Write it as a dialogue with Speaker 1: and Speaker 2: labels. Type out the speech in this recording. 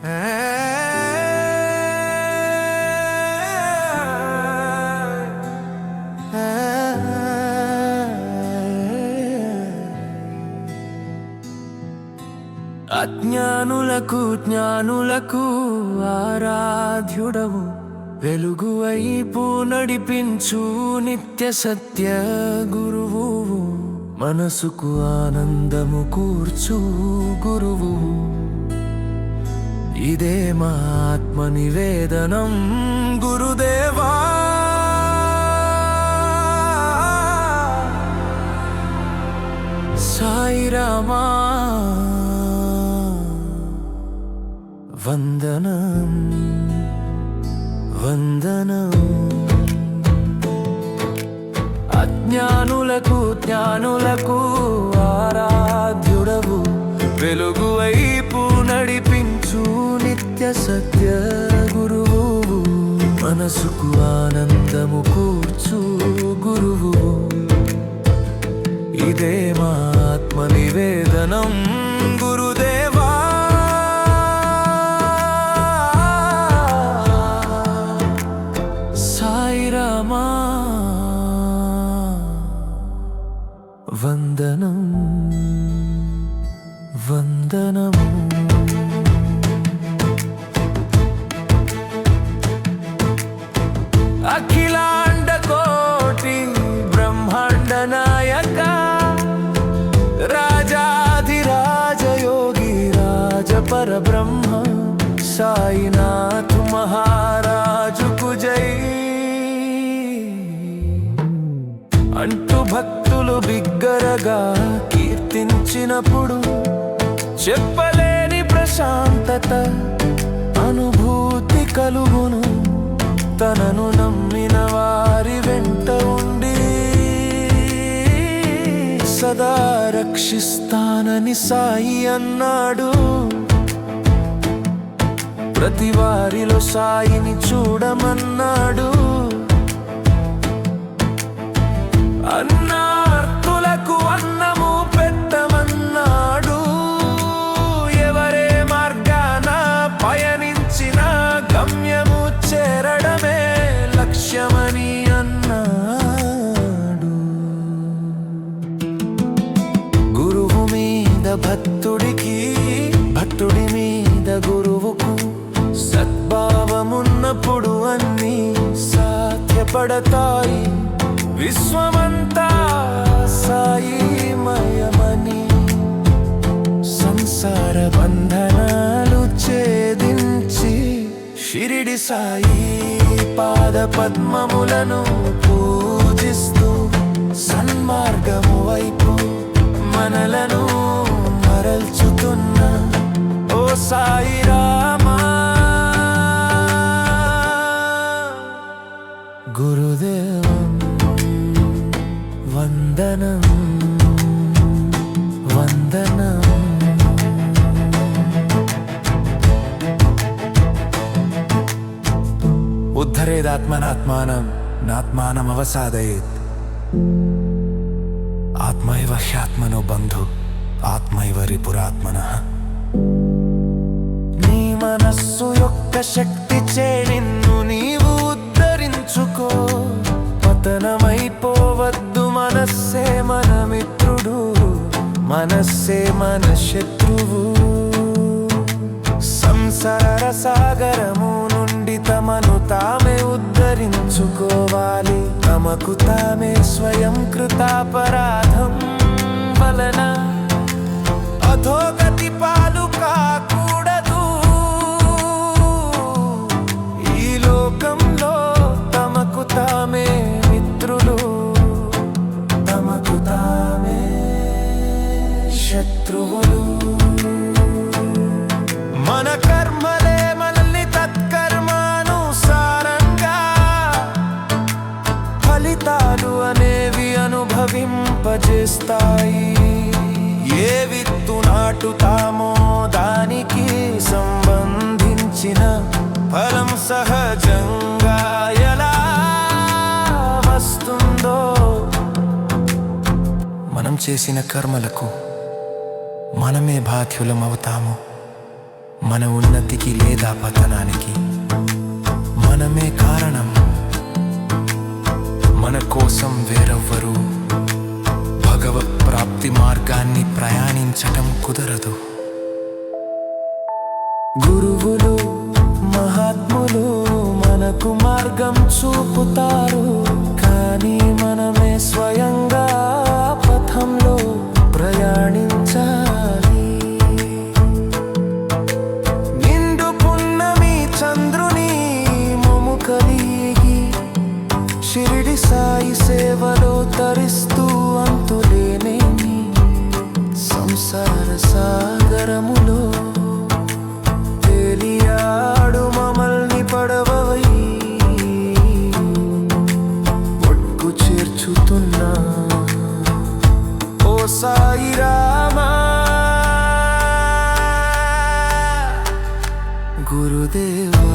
Speaker 1: అజ్ఞానులకు జ్ఞానులకు ఆరాధ్యుడవు. వెలుగు వైపు నడిపించు నిత్య సత్య గురువు. మనసుకు ఆనందము కూర్చు గురువు. ఇదే మా ఆత్మ నివేదనం గురుదేవా సాయిరామా వందనం వందనం. అజ్ఞానులకు జ్ఞానులకు ఆరాధ్యుడవు వెలుగు సత్య గురువు. మనసుకు ఆనందము కూర్చు గురువు. ఇదే మా ఆత్మ నివేదనం సాయినాథ్ మహారాజుకు జై అంటూ భక్తులు బిగ్గరగా కీర్తించినప్పుడు చెప్పలేని ప్రశాంతత అనుభూతి కలుగును. తనను నమ్మిన వారి వెంట ఉండి సదా రక్షిస్తానని సాయి అన్నాడు. ప్రతి వారిలో సాయిని చూడమన్నాడు. అన్నార్తులకు అన్నము పెట్టమన్నాడు. ఎవరే మార్గాన పయనించిన గమ్యము చేరడమే లక్ష్యమని అన్నాడు. గురువు మీద భక్తుడికి భక్తుడి మీద గురు పడతాయి విశ్వమంతా సాయిమయమని సంసార బంధనాలు ఛేదించి షిరిడి సాయి పాద పద్మములను పూజిస్తూ సన్మార్గము వైపు మనలను మరల్చుతున్న ఓ సాయి రామ ఉద్ధరేదాత్మనాత్మానం నాత్మానం ఆత్మైవ హ్యాత్మనో బంధు ఆత్మైవ రిపురాత్మన నీ మనస్సు యొక్క శక్తి చే నిన్ను నీవు ఉద్ధరించుకో। పతనమైపోవద్దు మనస్సే మన మిత్రుడు మనస్సే మన శత్రువు। సంసార సాగరం తమను తామే ఉద్ధరించుకోవాలి. తమకు తామే స్వయం కృతాపరాధం వలన అధోగతి పాలు కాక అనుభవింపజేస్తాయి ఏ విత్తు నాటుతామో దానికి సంబంధించిన ఫలం సహజంగా ఎలా వస్తుందో. మనం చేసిన కర్మలకు మనమే బాధ్యులం అవుతాము. మన ఉన్నతికి లేదా పతనానికి మనమే కారణం. star ఒడ్కు చేర్చుతున్నా ఓ సాయి రామా గురుదేవా